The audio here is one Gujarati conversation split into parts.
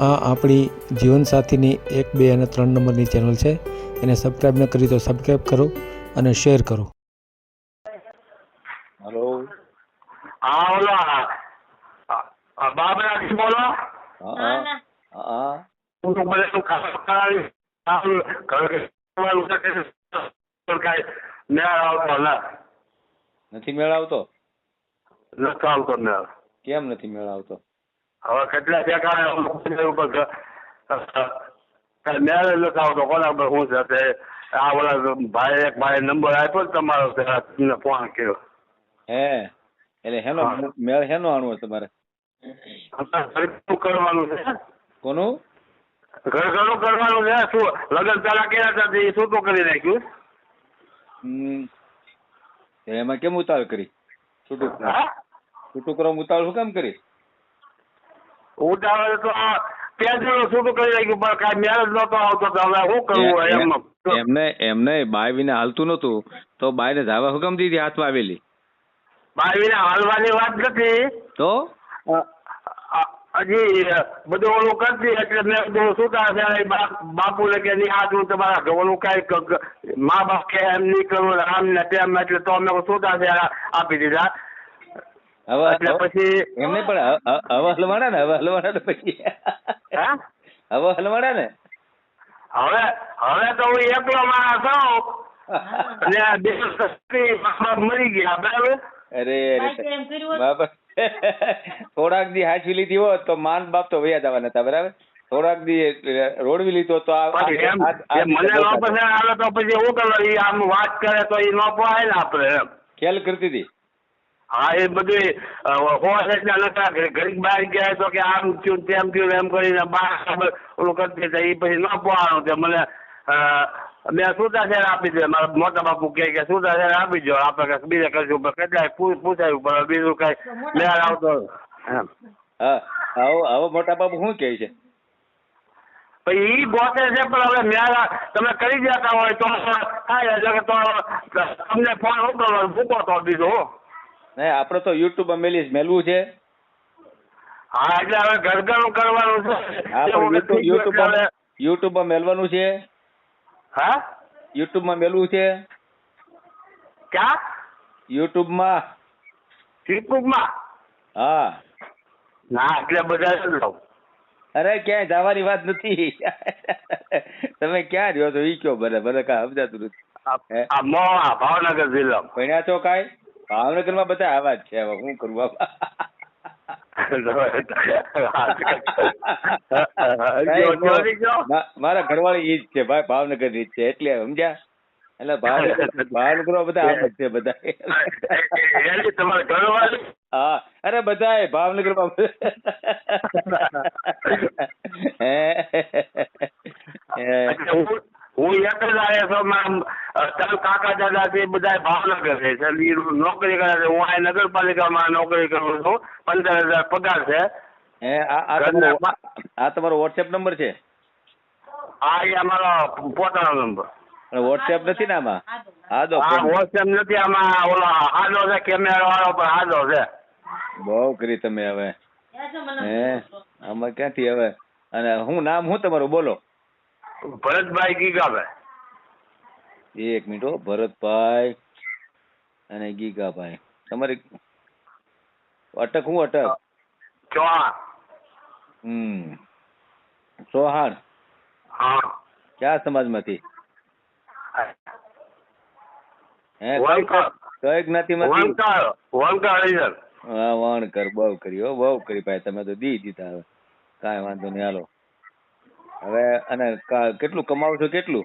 આ આપણી જીવનસાથીની એક બે અને ત્રણ નંબરની ચેનલ છે. એને સબસ્ક્રાઈબ ન કરી તો સબસ્ક્રાઈબ કરો અને શેર કરો. હલો હા ઓલો બાબરાજી બોલો. હા હા. હા તો ખાસ નથી મેળ આવતો? કેમ નથી મેળ આવતો? હવે કેટલા ટેકાણે ઉપર મેળ નથી આવતો. કોના પર શું છે આ ઓલા ભાઈ એક ભાઈ નંબર આપ્યો તમારો તમને ફોન કર્યો. હે? એટલે હેનો મેળ હેનો આણવો તમારે? કરવાનું છે? કોનું? ઘર ઘરનું કરવાનું છે? શું? લગ્ન પેલા કર્યા હતા શું તો કરી નાખ્યું? હમ. એમાં કેમ ઉતાવળ કરી? છૂટું હા? છૂટું કરવા ઉતાવળ શું કેમ કરી? ઉતાવળ તો આ પેન્સિલ છૂટું કરી નાખ્યું પણ કાંઈ મેળ જ નતો આવતો તો હવે શું કરવું એમ- એમ એમને? એમને બાય વિના હાલતું નતું તો બાય ધાવા હુકમ દીધી હાથમાં આવેલી. બાવીને હાલવાની વાત નથી. તો? હજી બધું ઓલું કરતી એટલે મેં શું થાય છે બાપુને કે નહીં આ તું તમારા ઓલું કાંઈ મા બાપ કે એમ નહીં કરવું આમ ને તેમ એટલે તો અમે શું થાય આપી દીધા. હવે એટલે પછી એમને પણ હવે હલવાડા ને હવે હલવાડા ને પછી. હવે હલવાડા ને? હવે હવે તો હું એકલો માણસ છું અને આ બે સ્ત્રી મા બાપ મરી ગયા બરાબર? અરે અરે? બાપ થોડાક દી હાચવી લીધી હોત તો માન બાપ તો વયા જવાના હતા બરાબર? થોડાક દી રોડવી લીધો તો મને વાપસ આવે તો પછી શું કરવું આમ વાત કરે તો એ ન પોહાય ને આપણે ખેલ કરતી હતી? હા એ બધું હોવા છતાં નતા. ઘડીક બહાર ગયા તો કે આમ થયું તેમ થયું એમ કરીને બહાર ઓલું કરતી હતા. એ પછી ન પોહાણું તે મને મેં સુતા શેર આપી દે મારા મોટા બાપુ કહે કે સુતા શેર આપી દો આપણે કાંઈક બીજા કરશું કેટલાય પૂછાયું પણ બીજું કઈ મેળ આવતો હા હવે હવે મોટા બાપુ શું કહે છે? પછી ઈ ગોતે છે પણ હવે મેળા તમે કરી દેતા હોય તો થાય એટલે કે તો તમને ફોન ઉતરો મૂકો તો બીજું નહીં આપણે તો યુટ્યુબ મેલી મેલવું છે. હા એટલે હવે ઘરઘરું કરવાનું છે. હા પણ યુટ્યુબ યુટ્યુબમાં મેલવાનું છે. હા? યુટ્યુબમાં મેલવું છે. ક્યાં? યુટ્યુબમાં? ટીપુકમાં હા. ના એટલે બધા લઉં. અરે ક્યાંય જવાની વાત નથી. તમે ક્યાં રહ્યો છો? ઈ કયો બરાબર બરે સમજાતું નથી. ભાવનગર જિલ્લા ભણ્યા છો કાંઈ? ભાવનગરમાં બધા આવા જ છે હવે શું કરું. મા- મારા ઘરવાળી ઈ જ છે ભાઈ ભાવનગરની છે એટલે સમજ્યા? એટલે ભાવનગર ભાવનગર બધા આમ જ છે. બધા હા અરે બધા. ભાવનગરમાં હું હું. એક જ આવ્યો છું ત્રણ કાકા દાદા છે બધા ભાવનગર છે. સર નોકરી કરે છે. હું આ નગરપાલિકામાં નોકરી કરું છું. પંદર હજાર પગાર છે. હે આ તમારો વોટ્સએપ નંબર છે? આ એ અમારો પોતાનો નંબર. વોટ્સએપ નથી ને આમાં? હા તો આ વોટ્સએપ નથી આમાં ઓલો આદો છે કેમેરા વાળો પણ આદો છે. બહુ કરી તમે હવે. હે આમાં ક્યાંથી હવે? અને હું નામ હું તમારું? બોલો. ભરતભાઈ ગીગાભાઈ. એક મિનિટ હો ભરતભાઈ અને ગીગાભાઈ. તમારી અટક હું અટક? ચૌહાણ. હમ. સોહાણ હા. ક્યાં સમાજમાંથી? હે? કઈ જ્ઞાતિમાંથી? હા વણકર. બહુ કરી હો બહુ કરી ભાઈ. તમે તો દી દીધા હવે. કાંઈ વાંધો નહીં હાલો. હવે અને કેટલું કમાવો છો કેટલું?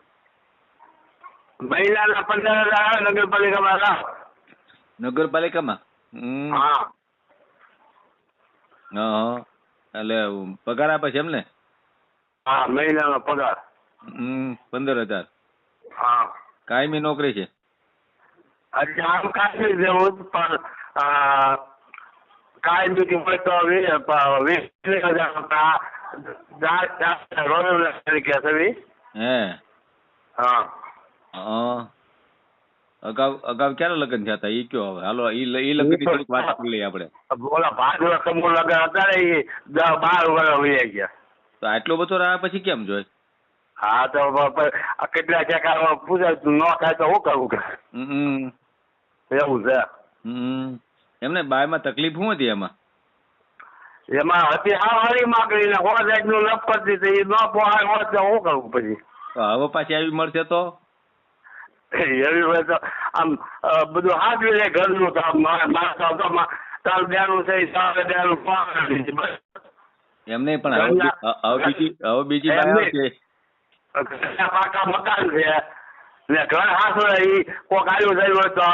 મહિનાના પંદર હજાર આવે નગરપાલિકામાં લાવ નગરપાલિકામાં? હા. હા એટલે પગાર આપે છે એમ ને? હા મહિનાનો પગાર. હમ પંદર હજાર. હા. કાયમી નોકરી છે? આમ કાયમી જેવું પણ કાયમી કાંઈ હોય તો વીસ હજાર રોજ તરીકે હે. હા. હા. અગાઉ અગાઉ ક્યારે લગ્ન થયા હતા? એ કયો હવે? હાલો એ એ લગ્ન થોડીક વાત કરી લઈએ આપણે. ઓલા ભાજવા સમૂહ લગ્ન હતા ને એ દસ બાર વર્ષ વહી ગયા. તો આટલો બધો રહ્યા પછી કેમ જોઈ હા તો કેટલા ટકા પૂછે ન થાય તો શું કરવું કે? હમ એવું છે. હમ એમને બાયમાં તકલીફ શું હતી એમાં? એમાં હતી આ હરી માગણી ને હો સાઈડનું લપ કરતી હતી ન પોહાય હોત તો શું કરવું પછી? હવે પાછી આવી મળશે તો? એવી હોય તો આમ બધું હાથવી લે ઘરનું તો મારા તો તારું બેનું છે તારે પાણી એમ નહીં પણ હવે બીજી હવે બીજી પાકા મકાન છે. ને ઘર હાથવે એ કોક આવ્યું થયું હોય તો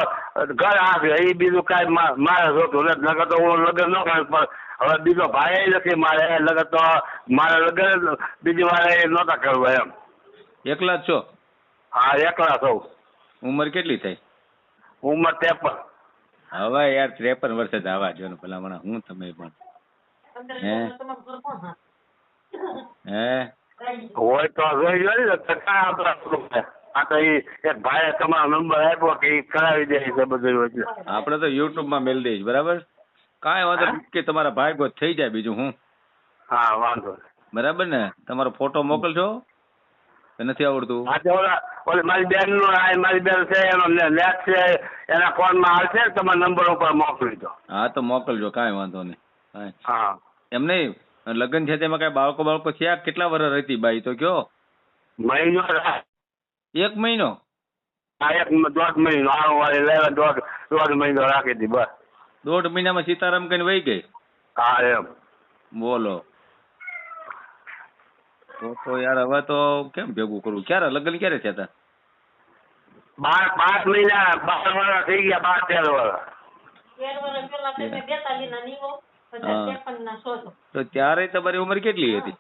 ઘર હાથવે. એ બીજું કાંઈ મારે જોતું નથી. તો હું લગ્ન ન કરું પણ હવે બીજો ભાઈ નથી મારે લગન તો મારે લગ્ન બીજી વાર નહોતા કરવું એમ. એકલા જ છો? હા એકલા સૌ ઉંમર કેટલી થઈ? ઉંમર ત્રેપન. હવે યાર ત્રેપન વર્ષે જ આવા જો ને ભલામણા હું તમે પણ? હે? હા? હોય તો જોઈ ને ટકા આપણા આ તો એ એક ભાઈએ તમારો નંબર આપ્યો કે એ કરાવી દે છે બધું એટલે આપણે તો યુટ્યુબમાં મેલ દઈશ બરાબર? કાંઈ વાંધો કે તમારા ભાઈ ગો થઈ જાય બીજું હું? હા વાંધો. બરાબર ને? તમારો ફોટો મોકલજો. નથી આવડતું? મારી બેનનું મારી બેન છે એનો નેટ છે એના ફોનમાં આવશે તમારા નંબર ઉપર મોકલી દો. હા તો મોકલજો કાંઈ વાંધો નહીં. હા. એમ નહીં લગ્ન છે તેમાં કાંઈ બાળકો બાળકો છે? કેટલા વર્ષ રહેતી બાઈ તો કયો? મહિનો. એક મહિનો? એક દોઢ મહિનો. આવું વાળી લેવા દોઢ દોઢ મહિનો રાખી હતી બસ. દોઢ મહિનામાં સીતારામ કઈ વહી ગઈ? હા એમ. બોલો. તો તો યાર હવે તો કેમ ભેગું કરવું ક્યારે? લગ્ન ક્યારે થયા હતા બાર પાંચ મહિના બાર વર્ષ થઈ ગયા બાર તેર વર્ષ તો ત્યારે તમારી ઉંમર કેટલી હતી?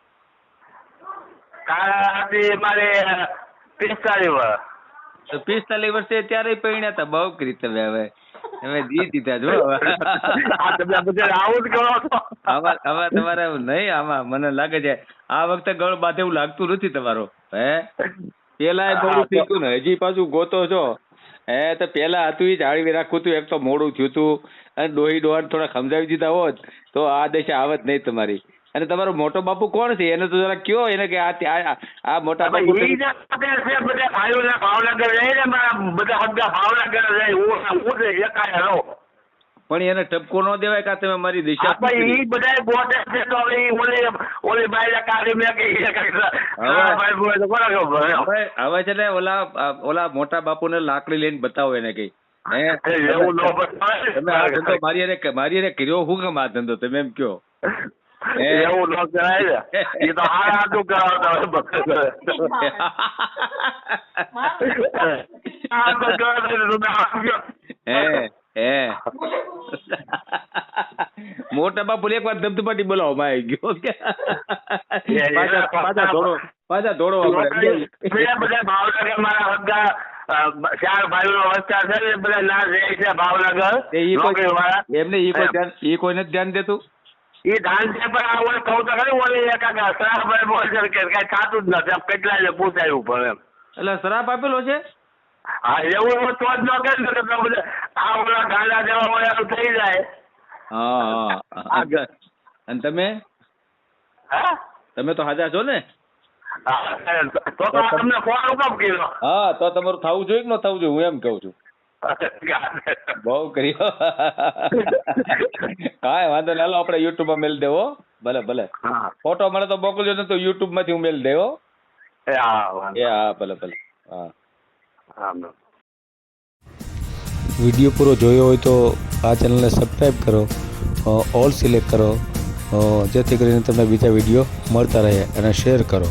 મારે પિસ્તાલીસ વર્ષ તો પિસ્તાલીસ વર્ષે ત્યારે પૈણ્યા હતા બહુ કરી તમે હવે. હવે જી દીધા જો તમે બધા આવું જ કરો છો. આમાં આમાં તમારે નહીં આમાં મને લાગે છે આ વખતે ગળ બાદ એવું લાગતું નથી તમારો. હે? પેલા થયું હતું ને હજી પાછું ગોતો છો. હે તો પેલા હતું એ જાળવી રાખવું હતું એક તો મોડું થયું હતું અને ડોહી ડોહાને થોડા સમજાવી દીધા હોત તો આ દશા આવત નહીં તમારી. અને તમારો મોટો બાપુ કોણ છે એને તો જરા કયો એને કે આ આ મોટા બાપુ બધા ભાઈઓના ભાવનગર રહે ને મારા બધા હગા ભાવનગર રહે હું એકાય રહો પણ એને ટપકો ન દેવાય કે તમે મારી દિશા એ બધા બોટે છે તો હવે ઓલે ઓલી બાઈને કાઢી મેં કે. હવે હવે છે ને ઓલા ઓલા મોટા બાપુને લાકડી લઈને બતાવો એને કઈ ન. તમે આ ધંધો મારી અરે મારી અરે કર્યો હું કેમ આ ધંધો તમે એમ કયો? એવું ન કરાય ને. ઈ તો હારા હાથું કરાવતા બધા. હે હે મોટા બાપુ એક વાર ધબધબાટી બોલાવો માં આવી ગયો કે પાછા પાછા ધોડો પાછા ધોળો આપણે. બધા ભાવનગર મારા અ, ચાર ભાઈઓનો વિસ્તાર છે ને બધા ના રહે છે ભાવનગર. એ કોઈ. એમને ઈ કોઈ ધ્યાન ઈ કોઈને જ ધ્યાન દેતું? ઈ ધાન છે પણ આ ઓલે કહું તો ખરી ઓલે એક શરાબ બોલે છે કે કાંઈ થતું જ નથી. આમ કેટલાય પૂછાયું પણ એમ. એટલે શરાબ આપેલો છે? હા એવું હું તો જ ન કરે ને તો આ ઓલા ગાંડા જેવા હોય એનું થઈ જાય. હા હા. અને તમે? હા? તમે તો હાજર છો ને? હા, તો તો તમને ફોન કેમ કર્યો. હા તો તમારું થવું જોઈએ કે ન થવું જોઈએ? હું એમ કહું છું. બહુ કર્યો. કાંઈ વાંધો નહીં. હાલો આપણે યુટ્યુબમાં મેલ દેવો. ભલે ભલે. ફોટો મને તો મોકલજો ને તો યુટ્યુબમાંથી હું મેલ દેવો. એ હા વાંધો. એ હા ભલે ભલે. હા. હા વીડિયો પૂરો જોયો હોય તો આ ચેનલને સબસ્ક્રાઈબ કરો. ઓલ સિલેક્ટ કરો. જેથી કરીને તમને બીજા વીડિયો મળતા રહે અને શેર કરો.